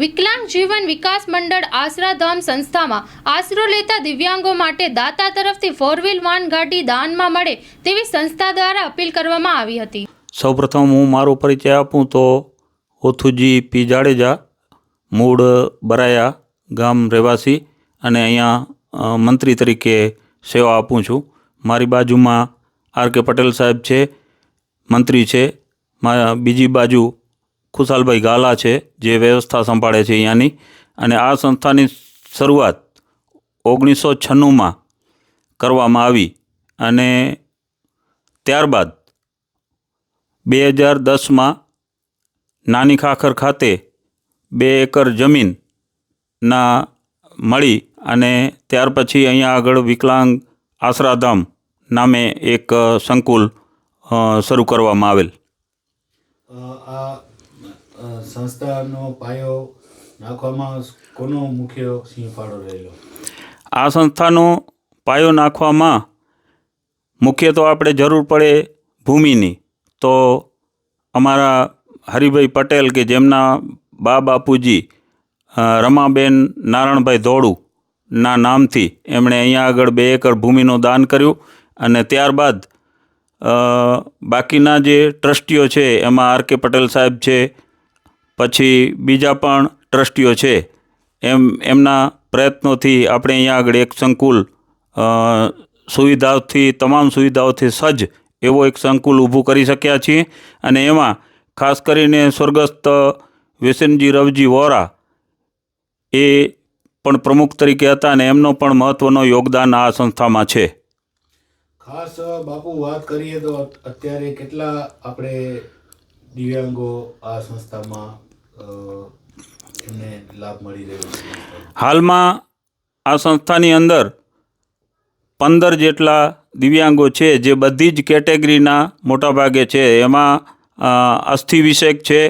વિકલાંગ જીવન વિકાસ મંડળ આશરાધામ સંસ્થામાં આશરો લેતા દિવ્યાંગો માટે દાતા તરફથી ફોર વ્હીલ વાન ગાડી દાનમાં મળે તેવી સંસ્થા દ્વારા અપીલ કરવામાં આવી હતી. સૌપ્રથમ હું મારો પરિચય આપું તો ઓથુજી પી જાડેજા, મૂળ બરાયા ગામ રહેવાસી અને અહીંયા મંત્રી તરીકે સેવા આપું છું. મારી બાજુમાં આર કે પટેલ સાહેબ છે, મંત્રી છે મારા બીજી બાજુ ખુશાલભાઈ ગાલા છે, જે વ્યવસ્થા સંભાળે છે અહીંયાની. અને આ સંસ્થાની શરૂઆત ઓગણીસો છન્નુંમાં કરવામાં આવી. અને ત્યારબાદ બે હજાર દસમાં નાની ખાખર ખાતે બે એકર જમીનના મળી અને ત્યાર પછી અહીંયા આગળ વિકલાંગ આશરાધામ નામે એક સંકુલ શરૂ કરવામાં આવેલ. સંસ્થાનો પાયો નાખવામાં કોનો મુખ્ય સિંહ ફાળો રહેલો? આ સંસ્થાનો પાયો નાખવામાં મુખ્ય તો આપણે જરૂર પડે ભૂમિની. તો અમારા હરિભાઈ પટેલ કે જેમના બા બાપુજી રમાબેન નારણભાઈ ધોળુ ના નામથી એમણે અહીંયા આગળ બે એકર ભૂમિનું દાન કર્યું અને ત્યારબાદ બાકીના જે ટ્રસ્ટીઓ છે, એમાં આર કે પટેલ સાહેબ છે પછી બીજા પણ ટ્રસ્ટીઓ છે. એમ, એમના પ્રયત્નોથી આપણે અહીંયા આગળ એક સંકુલ સુવિધાઓથી, તમામ સુવિધાઓથી સજ્જ એવો એક સંકુલ ઊભું કરી શક્યા છીએ. અને એમાં ખાસ કરીને સ્વર્ગસ્થ વિસનજી રવજી વોરા એ પણ પ્રમુખ તરીકે હતા અને એમનો પણ મહત્ત્વનો યોગદાન આ સંસ્થામાં છે. ખાસ બાપુ વાત કરીએ તો અત્યારે કેટલા આપણે દિવ્યાંગો આ સંસ્થામાં એમને લાભ મળી રહ્યો છે. હાલમાં આ સંસ્થાની અંદર પંદર જેટલા દિવ્યાંગો છે જે બધી જ કેટેગરીના મોટાભાગે છે. એમાં અસ્થિ વિષયક છે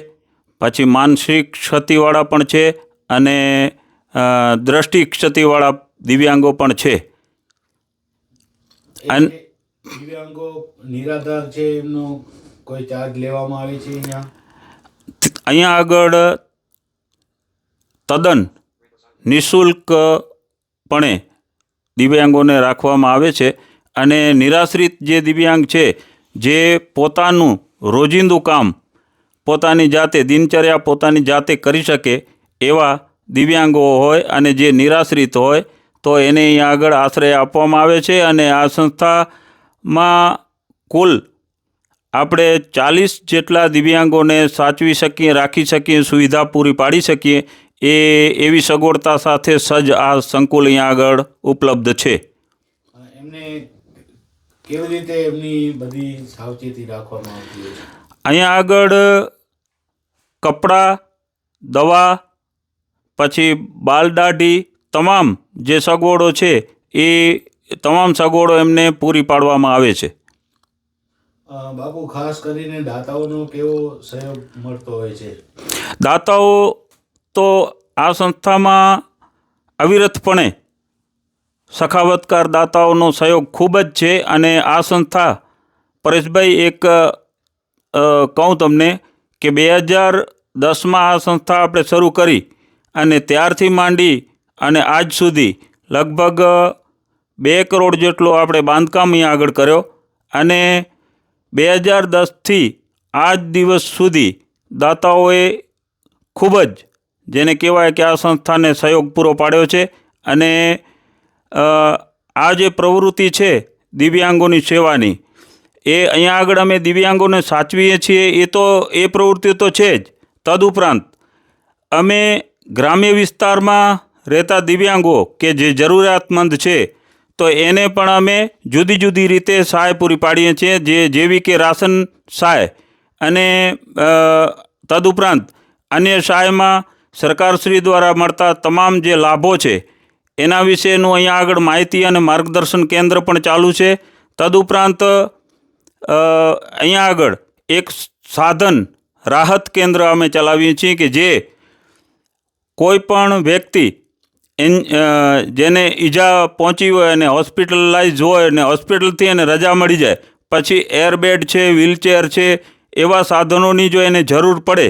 પછી માનસિક ક્ષતિવાળા પણ છે અને દ્રષ્ટિ ક્ષતિવાળા દિવ્યાંગો પણ છે. દિવ્યાંગો નિરાધાર છે એમનો કોઈ ચાર્જ લેવામાં આવે છે અહીંયા? અહીંયા આગળ તદ્દન નિઃશુલ્કપણે દિવ્યાંગોને રાખવામાં આવે છે અને નિરાશ્રિત જે દિવ્યાંગ છે, જે પોતાનું રોજિંદુ કામ પોતાની જાતે, દિનચર્યા પોતાની જાતે કરી શકે એવા દિવ્યાંગો હોય અને જે નિરાશ્રિત હોય, તો એને અહીંયા આગળ આશ્રય આપવામાં આવે છે અને આ સંસ્થામાં કુલ આપણે ચાલીસ જેટલા દિવ્યાંગોને સાચવી શકીએ રાખી શકીએ સુવિધા પૂરી પાડી શકીએ એ એવી સગવડતા સાથે સજ્જ આ સંકુલ અહીંયા આગળ ઉપલબ્ધ છે. એમને કેવી રીતે એમની બધી સાવચેતી રાખવામાં આવતી હોય છે? અહીંયા આગળ કપડાં દવા પછી બાલદાઢી તમામ જે સગવડો છે એ તમામ સગવડો એમને પૂરી પાડવામાં આવે છે. બાપુ, ખાસ કરીને દાતાઓનો કેવો સહયોગ મળતો હોય છે? દાતાઓ તો આ સંસ્થામાં અવિરતપણે સખાવતકાર દાતાઓનો સહયોગ ખૂબ જ છે અને આ સંસ્થા પરેશભાઈ, એક કહું તમને કે બે હજાર દસમાં આ સંસ્થા આપણે શરૂ કરી અને ત્યારથી માંડી અને આજ સુધી લગભગ બે કરોડ જેટલો આપણે બાંધકામ અહીંયા આગળ કર્યો અને બે હજાર દસથી આજ દિવસ સુધી દાતાઓએ ખૂબ જ જેને કહેવાય કે આ સંસ્થાને સહયોગ પૂરો પાડ્યો છે અને આ જે પ્રવૃત્તિ છે દિવ્યાંગોની સેવાની, એ અહીંયા આગળ અમે દિવ્યાંગોને સાચવીએ છીએ, એ તો, એ પ્રવૃત્તિ તો છે જ. તદુપરાંત, અમે ગ્રામ્ય વિસ્તારમાં રહેતા દિવ્યાંગો કે જે જરૂરિયાતમંદ છે તો એને પણ અમે જુદી જુદી રીતે સહાય પૂરી પાડીએ છીએ, જે જેવી કે રાશન સહાય અને તદુપરાંત અન્ય સહાયમાં સરકારશ્રી દ્વારા મળતા તમામ જે લાભો છે, એના વિશેનું અહીંયા આગળ માહિતી અને માર્ગદર્શન કેન્દ્ર પણ ચાલુ છે. તદુપરાંત અહીંયા આગળ એક સાધન રાહત કેન્દ્ર અમે ચલાવીએ છીએ કે જે કોઈ પણ વ્યક્તિ જેને ઈજા પહોંચી હોય અને હોસ્પિટલાઇઝ હોય અને હોસ્પિટલથી એને રજા મળી જાય, પછી એરબેડ છે, વ્હીલચેર છે, એવા સાધનોની જો એને જરૂર પડે,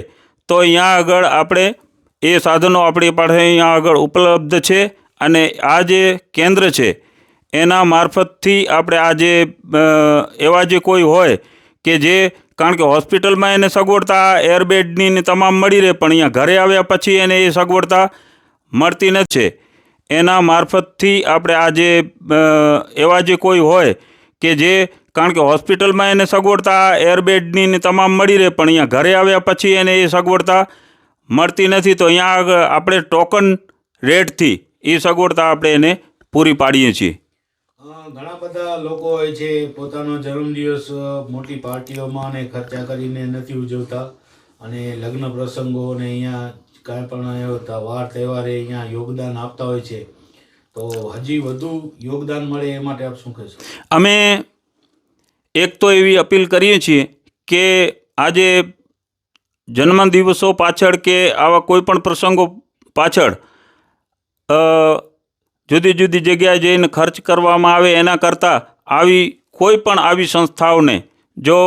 તો અહીંયા આગળ આપણે એ સાધનો આપણી પાસે અહીંયા આગળ ઉપલબ્ધ છે અને આ જે કેન્દ્ર છે, એના મારફતથી આપણે આ જે એવા જે કોઈ હોય કે જે, કારણ કે હોસ્પિટલમાં એને સગવડતા એરબેડની તમામ મળી રહે, પણ અહીંયા ઘરે આવ્યા પછી એને એ સગવડતા મળતી નથી એના મારફતથી આપણે આ જે એવા જે કોઈ હોય કે જે, કારણ કે હોસ્પિટલમાં એને સગવડતા એરબેડની ને તમામ મળી રહે, પણ અહીંયા ઘરે આવ્યા પછી એને એ સગવડતા મળતી નથી, તો અહીંયા આપણે ટોકન રેટથી એ સગવડતા આપણે એને પૂરી પાડીએ છીએ. ઘણા બધા લોકો હોય છે, પોતાનો જન્મદિવસ મોટી પાર્ટીઓમાં ને ખર્ચા કરીને નથી ઉજવતા. અને લગ્ન પ્રસંગો ને અહીંયા કાંઈ પણ વાર તહેવારે અહીંયા યોગદાન આપતા હોય છે. તો હજી વધુ યોગદાન મળે એ માટે આપ શું કહેશો? અમે એક તો એવી અપીલ કરીએ છીએ કે આજે જન્મદિવસો પાછળ કે આવા કોઈ પણ પ્રસંગો પાછળ જુદી જુદી જગ્યાએ જઈને ખર્ચ કરવામાં આવે એના કરતાં આવી કોઈ પણ આવી સંસ્થાઓને જો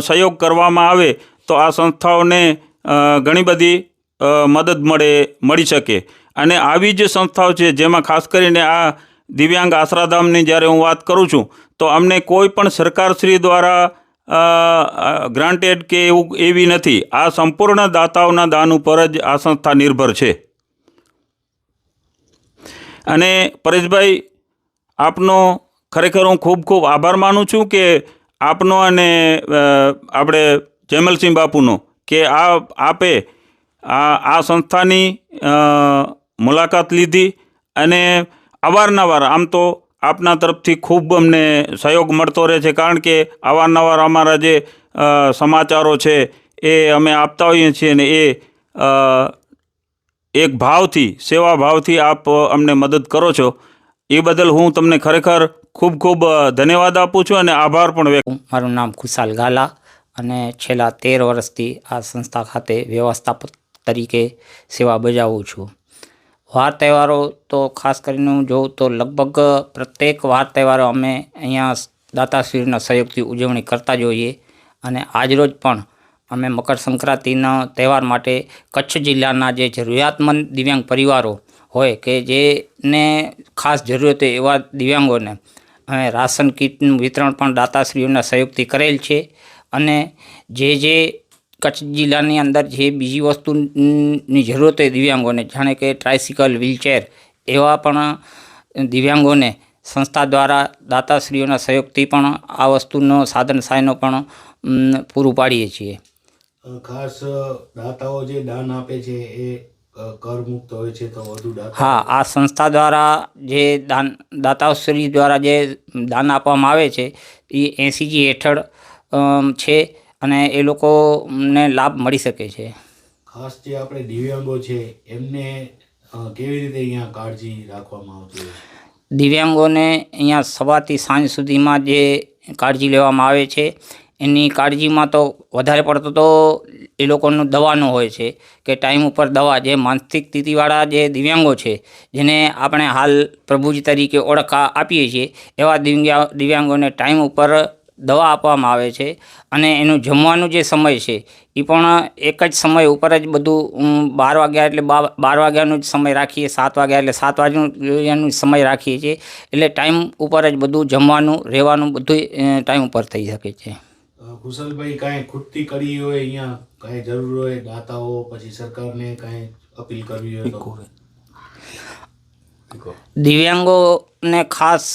સહયોગ કરવામાં આવે તો આ સંસ્થાઓને ઘણી બધી મદદ મળે, મળી શકે. અને આવી જે સંસ્થાઓ છે, જેમાં ખાસ કરીને આ દિવ્યાંગ આશ્રાધામની જ્યારે હું વાત કરું છું, તો અમને કોઈ પણ સરકારશ્રી દ્વારા ગ્રાન્ટેડ કે એવું, એવી નથી. આ સંપૂર્ણ દાતાઓના દાન ઉપર જ આ સંસ્થા નિર્ભર છે. અને પરેશભાઈ, આપનો ખરેખર હું ખૂબ ખૂબ આભાર માનું છું કે આપનો અને આપણે જયમલસિંહ બાપુનો, કે આ આપે આ આ સંસ્થાની મુલાકાત લીધી અને અવારનવાર આમ તો આપના તરફથી ખૂબ અમને સહયોગ મળતો રહે છે. કારણ કે અવારનવાર અમારા જે સમાચારો છે એ અમે આપતા હોઈએ છીએ અને એ એક ભાવથી, સેવા ભાવથી આપ અમને મદદ કરો છો. એ બદલ હું તમને ખરેખર ખૂબ ખૂબ ધન્યવાદ આપું છું અને આભાર પણ વ્યક્ત મારું નામ ખુશાલ ગાલા અને છેલ્લા તેર વર્ષથી આ સંસ્થા ખાતે વ્યવસ્થાપક તરીકે સેવા બજાવું છું. વાર તહેવારો તો ખાસ કરીને હું જોઉં તો લગભગ પ્રત્યેક વાર તહેવારો અમે અહીંયા દાતાશ્રીના સહયોગથી ઉજવણી કરતા જ હોઈએ અને આજરોજ પણ અમે મકર સંક્રાંતિના તહેવાર માટે કચ્છ જિલ્લાના જે જરૂરિયાતમંદ દિવ્યાંગ પરિવારો હોય કે જેને ખાસ જરૂરત હોય એવા દિવ્યાંગોને અમે રાશન કીટનું વિતરણ પણ દાતાશ્રીઓના સહયોગથી કરેલ છે અને જે જે કચ્છ જિલ્લાની અંદર જે બીજી વસ્તુની જરૂરત હોય દિવ્યાંગોને જાણે કે ટ્રાયસિકલ વ્હીલચેર એવા પણ દિવ્યાંગોને સંસ્થા દ્વારા દાતાશ્રીઓના સહયોગથી પણ આ વસ્તુનો સાધન સહાયનો પણ પૂરું પાડીએ છીએ. ખાસ દાતાઓ જે દાન આપે છે એ કરમુક્ત હોય છે તો વધુ હા આ સંસ્થા દ્વારા જે દાન દાતાશ્રી દ્વારા જે દાન આપવામાં આવે છે એ એંસીજી હેઠળ છે. અને એ લોકોને લાભ મળી શકે છે. ખાસ જે આપણે દિવ્યાંગો છે એમને કેવી રીતે અહીંયા કાળજી રાખવામાં આવતી હોય દિવ્યાંગોને અહીંયા સવારથી સાંજ સુધીમાં જે કાળજી લેવામાં આવે છે એની કાળજીમાં તો વધારે પડતો તો એ લોકોનું દવાનું હોય છે કે ટાઈમ ઉપર દવા. જે માનસિક સ્થિતિવાળા જે દિવ્યાંગો છે જેને આપણે હાલ પ્રભુજી તરીકે ઓળખ આપીએ છીએ એવા દિવ્યા દિવ્યાંગોને ટાઈમ ઉપર દવા આપવામાં આવે છે અને એનું જમવાનું જે સમય છે એ પણ એક જ સમય ઉપર જ બધું બાર વાગ્યા એટલે બા- બાર વાગ્યાનો જ સમય રાખીએ સાત વાગ્યા એટલે સાત વાગ્યાનો જ સમય રાખીએ છીએ. એટલે ટાઈમ ઉપર જ બધું જમવાનું રહેવાનું બધું ટાઈમ ઉપર થઈ શકે છે. કુશલભાઈ કાંઈ ખૂટતી કરી હોય અહીંયા? કાંઈ જરૂર હોય દાતાઓ પછી સરકારને કાંઈ અપીલ કરવી હોય તો? દિવ્યાંગોને ખાસ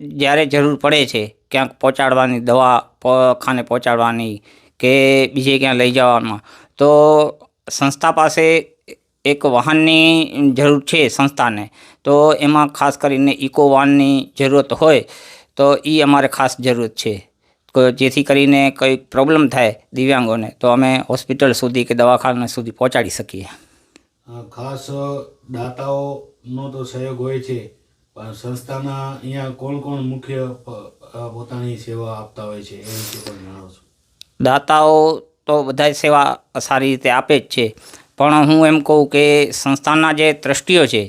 જ્યારે જરૂર પડે છે ક્યાંક પહોંચાડવાની દવા ખાને પહોંચાડવાની કે બીજે ક્યાં લઈ જવામાં. તો સંસ્થા પાસે એક વાહનની જરૂર છે સંસ્થાને. તો એમાં ખાસ કરીને ઇકો વાનની જરૂરત હોય તો એ અમારે ખાસ જરૂરત છે. જેથી કરીને કંઈક પ્રોબ્લેમ થાય દિવ્યાંગોને, તો અમે હોસ્પિટલ સુધી કે દવાખાના સુધી પહોંચાડી શકીએ. ખાસ દાતાઓનો તો સહયોગ હોય છે. સંસ્થાના અહીંયા કોણ કોણ મુખ્ય પોતાની સેવા આપતા હોય છે, એ વિશે પણ જણાવશો દાતાઓ તો બધા સેવા સારી રીતે આપે જ છે. પણ હું એમ કહું કે સંસ્થાના જે ટ્રસ્ટીઓ છે,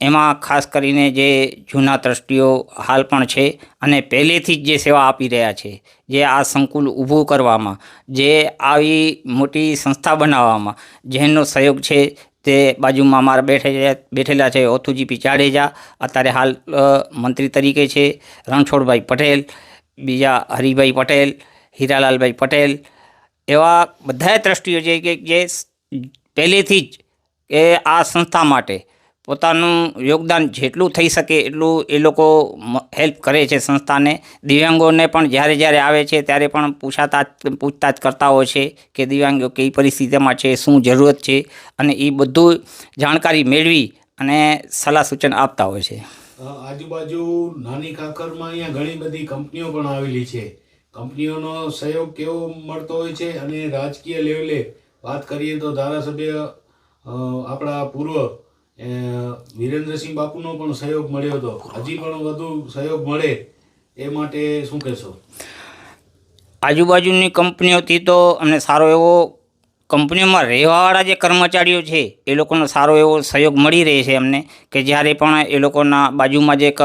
એમાં ખાસ કરીને જે જૂના ટ્રસ્ટીઓ હાલ પણ છે અને પહેલેથી જ જે સેવા આપી રહ્યા છે, જે આ સંકુલ ઊભું કરવામાં, જે આવી મોટી સંસ્થા બનાવવામાં, જેનો સહયોગ છે તે બાજુમાં અમારા બેઠે બેઠેલા છે ઓથુજીપી જાડેજા. અત્યારે હાલ મંત્રી તરીકે છે રણછોડભાઈ પટેલ, બીજા હરિભાઈ પટેલ, હીરાલાલભાઈ પટેલ. એવા બધા દ્રષ્ટિઓ છે કે જે પહેલેથી જ કે આ સંસ્થા માટે પોતાનું યોગદાન જેટલું થઈ શકે એટલું એ લોકો હેલ્પ કરે છે સંસ્થાને. દિવ્યાંગોને પણ જ્યારે જ્યારે આવે છે ત્યારે પણ પૂછાતાછ પૂછતાછ કરતા હોય છે કે દિવ્યાંગો કઈ પરિસ્થિતિમાં છે, શું જરૂરત છે અને એ બધું જાણકારી મેળવી અને સલાહ સૂચન આપતા હોય છે. આજુબાજુ નાની કાકરમાં અહીંયા ઘણી બધી કંપનીઓ પણ આવેલી છે. કંપનીઓનો સહયોગ કેવો મળતો હોય છે અને રાજકીય લેવલે વાત કરીએ તો ધારાસભ્ય આપણા પૂર્વ વિરેન્દ્રસિંહ બાપુનો પણ સહયોગ મળ્યો હતો. હજી પણ વધુ સહયોગ મળે એ માટે શું કહેશો? આજુબાજુની કંપનીઓથી તો અમને સારો એવો કંપનીઓમાં રહેવાવાળા જે કર્મચારીઓ છે, એ લોકોનો સારો એવો સહયોગ મળી રહે છે અમને કે જ્યારે પણ એ લોકોના બાજુમાં જે એક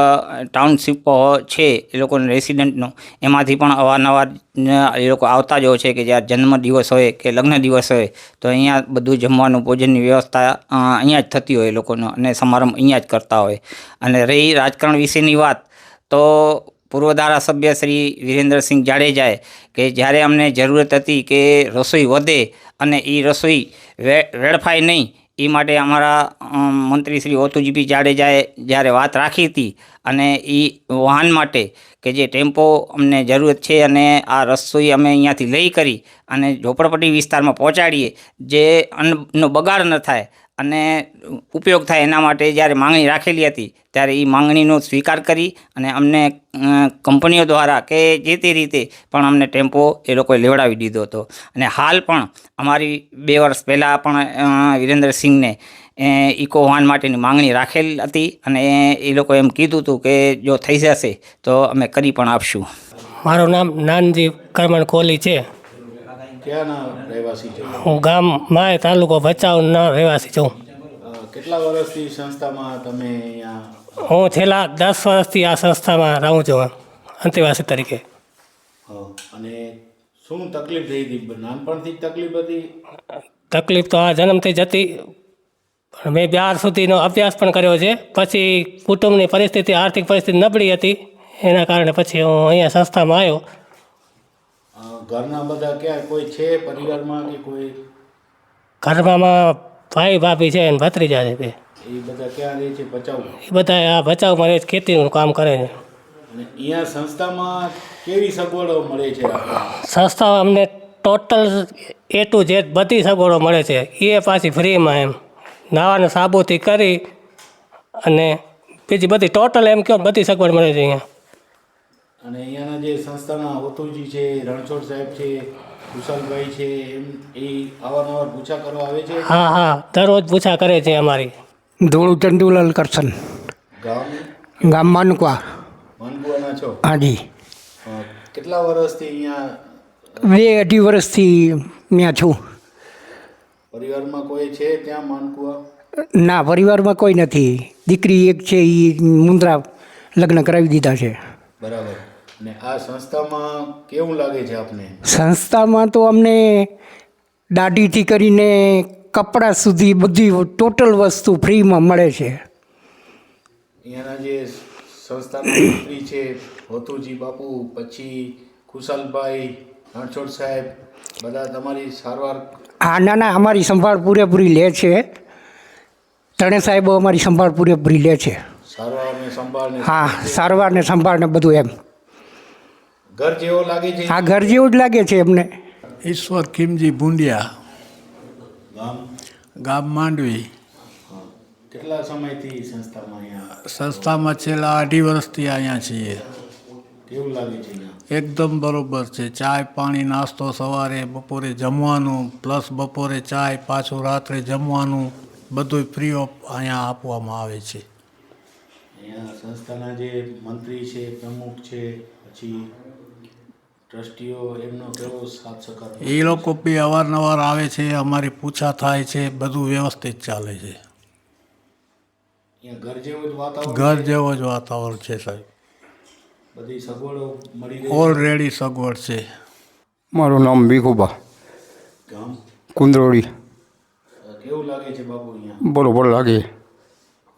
ટાઉનશીપ છે, એ લોકોનો રેસિડન્ટનો એમાંથી પણ અવારનવાર એ લોકો આવતા જ હોય છે કે જ્યારે જન્મ દિવસ હોય કે લગ્ન દિવસ હોય, તો અહીંયા બધું જમવાનું, ભોજનની વ્યવસ્થા અહીંયા જ થતી હોય એ લોકોનો, અને સમારંભ અહીંયા જ કરતા હોય. અને રહી રાજકારણ વિશેની વાત, તો પૂર્વ ધારાસભ્ય શ્રી વિરેન્દ્રસિંહ જાડેજાએ, કે જ્યારે અમને જરૂરત હતી કે રસોઈ વધે અને એ રસોઈ વેડફાય નહીં. એ માટે અમારા મંત્રી શ્રી ઓતુજીપી જાડેજાએ જ્યારે વાત રાખી હતી અને એ વાહન માટે કે જે ટેમ્પો અમને જરૂરત છે અને આ રસોઈ અમે અહીંયાથી લઈ કરી અને ઝોપડપટ્ટી વિસ્તારમાં પહોંચાડીએ, જે અન્નનો બગાડ ન થાય અને ઉપયોગ થાય એના માટે જ્યારે માંગણી રાખેલી હતી, ત્યારે એ માંગણીનો સ્વીકાર કરી અને અમને કંપનીઓ દ્વારા કે જે તે રીતે પણ અમને ટેમ્પો એ લોકોએ લેવડાવી દીધો હતો. અને હાલ પણ અમારી બે વર્ષ પહેલાં પણ વિરેન્દ્રસિંહને ઇકો વાહન માટેની માંગણી રાખેલ હતી અને એ લોકો એમ કીધું હતું કે જો થઈ જશે તો અમે કરી પણ આપશું. મારું નામ નાનજી કરમણ કોહલી છે. ક્યાંના રહેવાસી છો? હું ગામ માય તાલુકો ભચાઉના રહેવાસી છું. કેટલા વર્ષથી સંસ્થામાં તમે અહીંયા? હું છેલ્લા દસ વર્ષથી આ સંસ્થામાં રહું છું અંતેવાસી તરીકે. અને શું તકલીફ થઈ હતી? નાનપણથી તકલીફ હતી? તકલીફ તો આ જન્મથી જ હતી પણ મેં બાર સુધીનો અભ્યાસ પણ કર્યો છે. પછી કુટુંબની પરિસ્થિતિ આર્થિક પરિસ્થિતિ નબળી હતી એના કારણે પછી હું અહીંયા સંસ્થામાં આવ્યો. ઘરના બધા ક્યાં કોઈ છે પરિવારમાં કે કોઈ? ઘરમાં ભાઈ ભાભી છે અને ભત્રીજા છે બે. એ બધા ક્યાં રહે છે બચાવ એ બધા આ ભચાઉમાં રહે છે, ખેતીનું કામ કરે છે. અને અહીંયા સંસ્થામાં કેવી સગવડો મળે છે સંસ્થાઓ અમને ટોટલ એ ટુ ઝેડ બધી સગવડો મળે છે. એ પાછી ફ્રીમાં એમ. નાવાને સાબુથી કરી અને બીજી બધી ટોટલ એમ કહો બધી સગવડ મળે છે અહીંયા. અને અહીંયાના જે સંસ્થાના હોતુજી છે રણછોડ સાહેબ છે કુશલભાઈ છે એમ એ અવારનવાર પૂછા કરવા આવે છે? હા હા દરરોજ પૂછા કરે છે અમારી. ધોળુ ચંદુલાલ કરશન. ગામ? ગામ માનકવા. માનકુવાના છો? હાજી કેટલા વર્ષથી અહીંયા? બે અઢી વર્ષથી ત્યાં છું. પરિવારમાં કોઈ છે ત્યાં માનકુવા? ના પરિવારમાં કોઈ નથી. દીકરી એક છે એ મુંદ્રા લગ્ન કરાવી દીધા છે. બરાબર. અને આ સંસ્થામાં કેવું લાગે છે આપને? સંસ્થામાં તો અમને દાઢીથી કરીને કપડાં સુધી બધી ટોટલ વસ્તુ ફ્રીમાં મળે છે. અહીંયાના જે સંસ્થાના મંત્રી છે હોતુજી બાપુ પછી કુશાલભાઈ રણછોડ સાહેબ બધા તમારી સારવાર હા ના ના અમારી સંભાળ પૂરેપૂરી લે છે. ત્રણે સાહેબો અમારી સંભાળ પૂરેપૂરી લે છે. હા સારવાર ને સંભાળ ને બધું એમ. ઘર જેવો લાગે છે? હા ઘર જેવું જ લાગે છે એમને. ઈશ્વર ખીમજી ભૂંડિયા. ગામ? ગામ માંડવી. કેટલા સમયથી સંસ્થામાં અહીંયા? સંસ્થામાં છેલ્લા અઢી વર્ષથી અહીંયા છીએ. કેવું લાગે છે એકદમ બરોબર છે. ચાય પાણી નાસ્તો સવારે બપોરે જમવાનું પ્લસ બપોરે ચાય પાછું રાત્રે જમવાનું બધું ફ્રી ઓફ અહીંયા આપવામાં આવે છે. અહીંયા સંસ્થાના જે મંત્રી છે પ્રમુખ છે પછી ટ્રસ્ટીઓ એમનો કેવો સાથ સહકાર એ લોકો બી અવારનવાર આવે છે અમારી પૂછા થાય છે બધું વ્યવસ્થિત ચાલે છે. ઘર જેવો જ વાતાવરણ ઘર જેવો જ વાતાવરણ છે સાહેબ. બધી સગવડો મળી ઓલરેડી સગવડ છે. મારું નામ ભીખુબા ગામ? કુંદરોળી. કેવું લાગે છે બાપુ અહીંયા? બરોબર લાગે.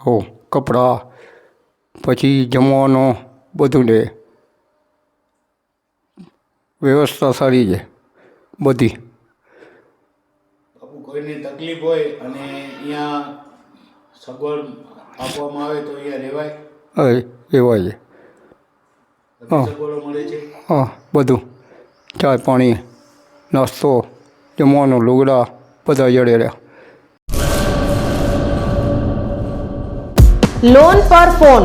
હો કપડાં પછી જમવાનો બધું રહે વ્યવસ્થા સારી છે બધી. કોઈને તકલીફ હોય અને અહીંયા સગવડ આપવામાં આવે તો અહીંયા રહેવાય? હા રહેવાય છે. હા. સગવડો મળે છે? હા બધું. ચા પાણી નાસ્તો જમવાનું લુગડા બધા જડે રહ્યા. લોન પર ફોન